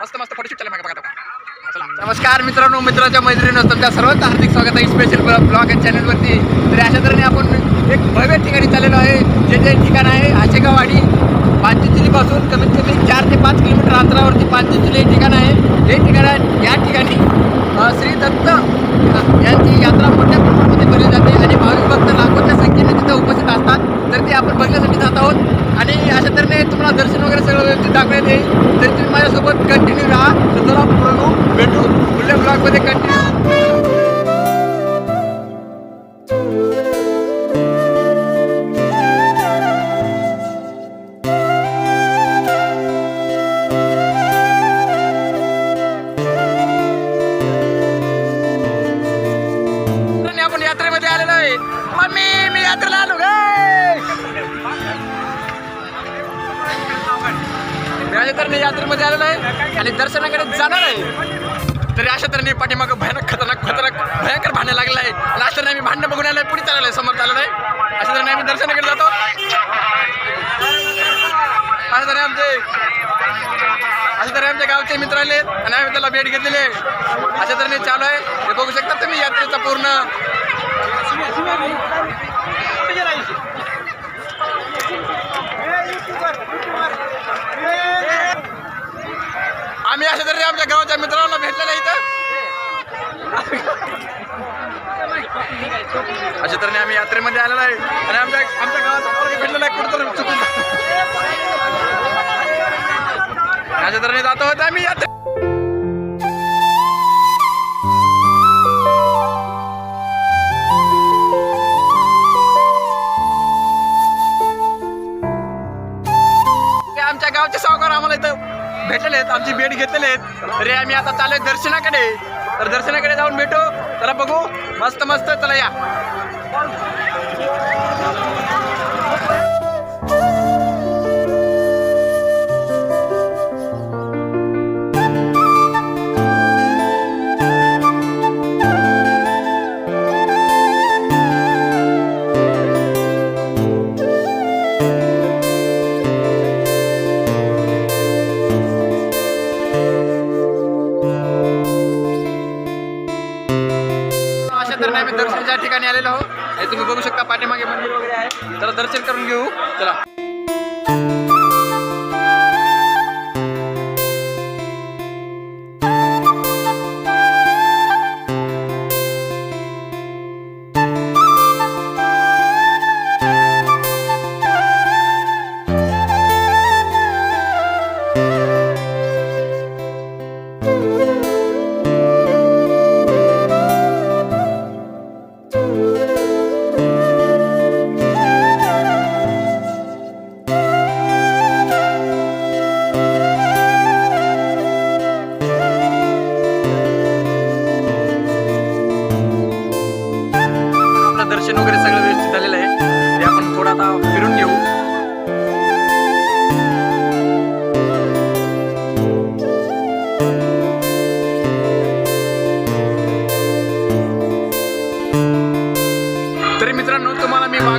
मस्त मस्त फोटोशूट चला मागे बघा चला. नमस्कार मित्रांनो मित्राच्या मैत्रिणी त्या सर्वांचं हार्दिक स्वागत आहे. स्पेशल ब्लॉग चॅनलवरती तर अशा तऱ्हेने आपण एक भव्य ठिकाणी चाललेलो आहे जे जे ठिकाण आहे आशेगावाडी पासून कमीत कमी चार ते पाच किलोमीटर अंतरावरती पाचचिंचली हे ठिकाण आहे. हे ठिकाण आहे या ठिकाणी श्री दत्त मी तर यात्रेमध्ये आलेलं आहे आणि दर्शनाकडे जाणार आहे. तरी अशा तऱ्हेने पाठीमागं भयानक खतरनाक खतरनाक भयंकर भांडण लागलं आहे. आणि अशा तऱ्हे आम्ही भांडणं बघून आलोय पुढे चाललेलं आहे समोर चाललं आहे अशा तऱ्हे आम्ही दर्शनाकडे जातो. अशा तऱ्हे आमचे अशा तऱ्हे आमच्या गावचे मित्र आले आणि आम्ही त्याला भेट घेतलेली आहे. अशा तऱ्हेने चालू आहे हे बघू शकता तुम्ही यात्रेचा पूर्ण आम्ही अशा तरी आमच्या गावाच्या मित्रांना भेटलेलं इथं. अशा तऱ्हेने आम्ही यात्रेमध्ये आलेलो आहे. आणि आमच्या आमच्या गावाचा पोरगा भेटलेला आहे कुठं चुकून. अशा तऱ्हेने जातो होतो आम्ही यात्रे आमच्या गावचे सावकार आम्हाला इथं भेटलेले आहेत आमची भेट घेतलेले आहेत. तरी आम्ही आता चालू दर्शनाकडे. तर दर्शनाकडे जाऊन भेटू. चला बघू. मस्त मस्त. चला या. दर्शनाच्या ठिकाणी आलेलो आहोत हे तुम्ही बघू शकता पाठीमागे मंदिर वगैरे आहे. तर दर्शन करून घेऊ. चला.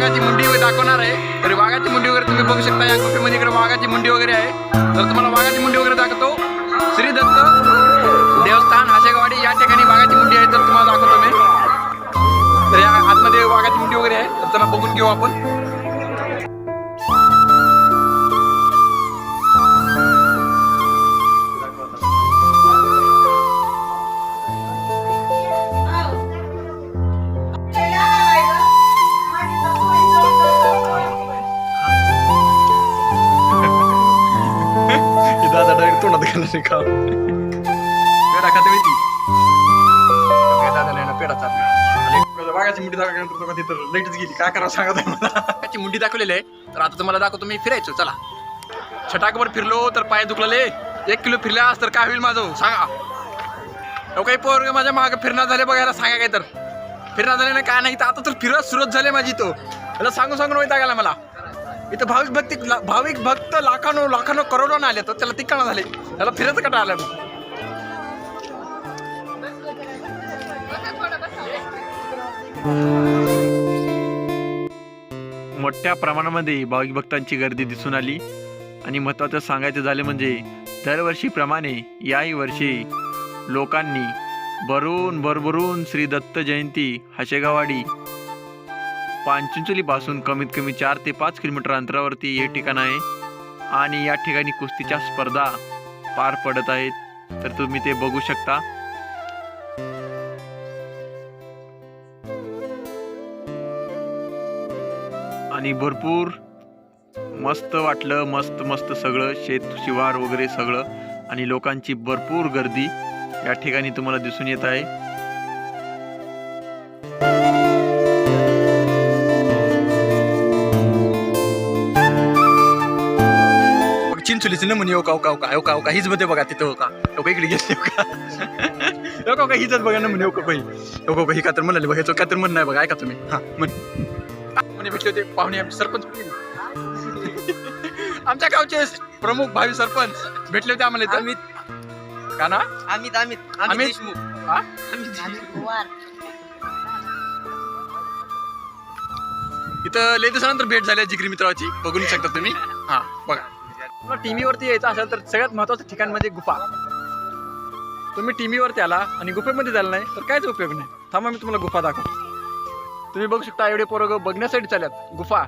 वाघाची मुंडी वगैरे दाखवणार आहे. तर वाघाची मुंडी वगैरे तुम्ही बघू शकता. या गुफेमध्ये इकडे वाघाची मुंडी वगैरे आहे. तर तुम्हाला वाघाची मुंडी वगैरे दाखवतो. श्री दत्त देवस्थान आशेगावाडी या ठिकाणी वाघाची मुंडी आहे. तर तुम्हाला दाखवतो मी. तर या आतमध्ये वाघाची मुंडी वगैरे आहे. तर त्यांना बघून घेऊ आपण. दादा डायरेक्ट तोंडात घालणार का पेढा खाते माहिती दादा ना पेढा चालला वाघाची मुंडी दाखवल्यानंतर तो तिथं लाईटच गेली. काय करावं सांगत आहे मला? वाघाची मुंडी दाखवलेली आहे. तर आता तुम्हाला दाखवतो मी फिरायचो. चला. छटाकभर फिरलो तर पाय दुखलेले. एक किलो फिरल्यास तर काय होईल माझं? सांगा. अहो, काही पोर माझ्या मागे फिरणार झाले बघायला सांगा काय तर. फिरणार झाले ना काय नाही. तर आता तर फिरत सुरत झाले माझी तो त्याला सांगून सांगून वैताग आला मला. इथं भाविक भक्ती भाविक भक्त लाखानो लाखानो करोडो आले तर त्याला तिकडं झाले. त्याला फिरत कटा आलं. मग मोठ्या प्रमाणामध्ये भाविक भक्तांची गर्दी दिसून आली. आणि महत्त्वाचं सांगायचं झाले म्हणजे दरवर्षीप्रमाणे याही वर्षी लोकांनी भरून भरभरून श्री दत्त जयंती हशेगावाडी पानचिंचोलीपासून कमीत कमी चार ते पाच किलोमीटर अंतरावरती हे ठिकाण आहे. आणि या ठिकाणी कुस्तीच्या स्पर्धा पार पडत आहेत. तर तुम्ही ते बघू शकता. आणि भरपूर मस्त वाटलं मस्त मस्त सगळं शेत शिवार वगैरे सगळं. आणि लोकांची भरपूर गर्दी या ठिकाणी तुम्हाला दिसून येत आहे. चिंचोलीचे नमुने हो का हो का हो का हो का हो का हीच मध्ये बघा तिथं हो का हो का इकडे गेले हो का हो का हो का हीच बघा नमुने हो का बाई हो का हो का ही तर म्हणाले बघा ह्याचं का तर म्हण नाही बघा ऐका तुम्ही हा म्हण म्हणे भेटले होते पाहुणे आमचे सरपंच? आमच्या गावचे प्रमुख भावी सरपंच भेटले होते आम्हाला इथं. का ना अमित अमित अमित? अमित देशमुख हा? इथं लय दिवसानंतर भेट झाली जिगरी मित्राची बघू शकता तुम्ही हा बघा तुम्हाला टीव्हीवरती यायचं असेल तर सगळ्यात महत्वाचं ठिकाण म्हणजे गुफा. तुम्ही टीव्हीवरती आला आणि गुफेमध्ये झाला नाही तर काहीच उपयोग नाही. थांबा मी तुम्हाला गुफा दाखवतो. तुम्ही बघू शकता एवढे पोरं बघण्यासाठी चालत गुफा.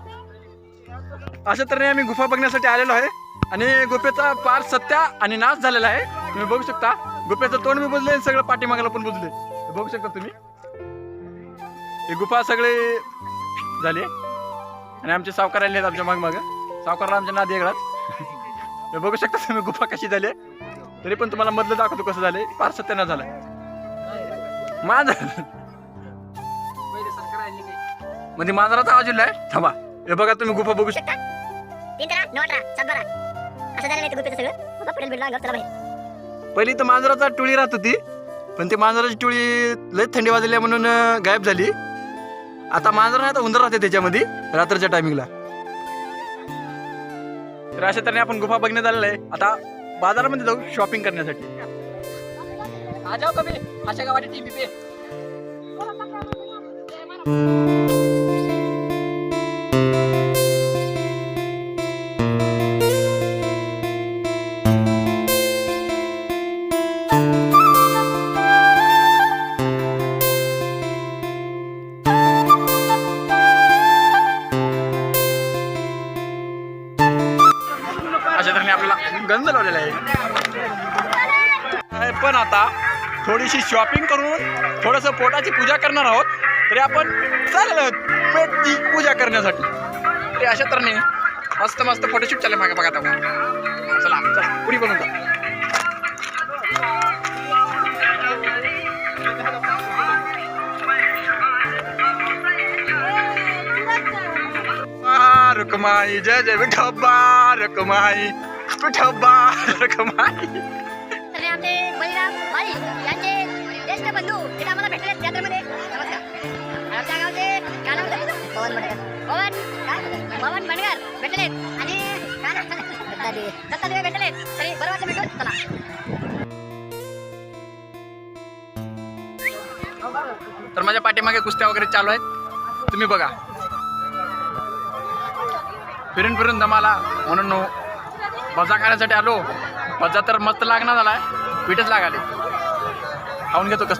अशा तऱ्हेने आम्ही गुफा बघण्यासाठी आलेलो आहे. आणि गुफेचा पार सत्या आणि नाश झालेला आहे. तुम्ही बघू शकता गुफेचं तोंड मी बुजले आणि सगळं पाठीमागाला पण बुजले. बघू शकता तुम्ही. ही गुफा सगळे झाली. आणि आमचे सावकार आले आहेत आमच्या माग माग सावकारला आमच्या नाद वेगळाच हे बघू शकता तुम्ही गुफा कशी झाली तरी पण तुम्हाला मधलं दाखवतो कसं झालंय. फार सत्यानाश झालाय. मांजर म्हणजे मांजराचा आवाज आहे थांबा. हे बघा तुम्ही गुफा बघू शकता. पहिली तर मांजराचा टोळी राहत होती. पण ती मांजराची टोळी लय थंडी वाजली म्हणून गायब झाली. आता मांजर नाही आता उंदर राहते त्याच्यामध्ये रात्रीच्या टायमिंगला तर अशा तऱ्हे आपण गुफा बघण्यात आलेलं आहे. आता बाजारामध्ये जाऊ शॉपिंग करण्यासाठी. आ जाओ कभी आशा गावाची टीव्ही पे थोडीशी शॉपिंग करून थोडंसं पोटाची पूजा करणार आहोत. तरी आपण चालेल आहोत पेटची पूजा करण्यासाठी. तरी अशा तऱ्हेने मस्त मस्त फोटोशूट चालेल मागे बघा आता. चला चला पुढी बनवून जा. रुकमाई जय जय विठोबा रुकमाई विठोबा रुकमाई. आमचे बळीराम बाई यांचे ज्येष्ठ बंधू तिथे आम्हाला भेटले यात्रेमध्ये. नमस्कार. आमच्या गावचे काय नाव पवन बंडगर पवन काय पवन बंडगर भेटले आणि काय नाव दत्तादेवी. दत्तादेवी भेटले तरी बरं वाटलं भेटून. चला. तर माझ्या पाठीमागे कुस्त्या वगैरे चालू आहेत. तुम्ही बघा. फिरून फिरून दमाला म्हणून बजा खाण्यासाठी आलो. बजा तर मस्त लागणार झाला आहे पीठच लागाले खाऊन घेतो कस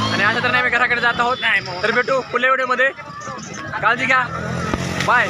आणि अशा तऱ्हेने आम्ही घराकडे जात आहोत. तर भेटू पुढल्या व्हिडिओमध्ये. काळजी घ्या. बाय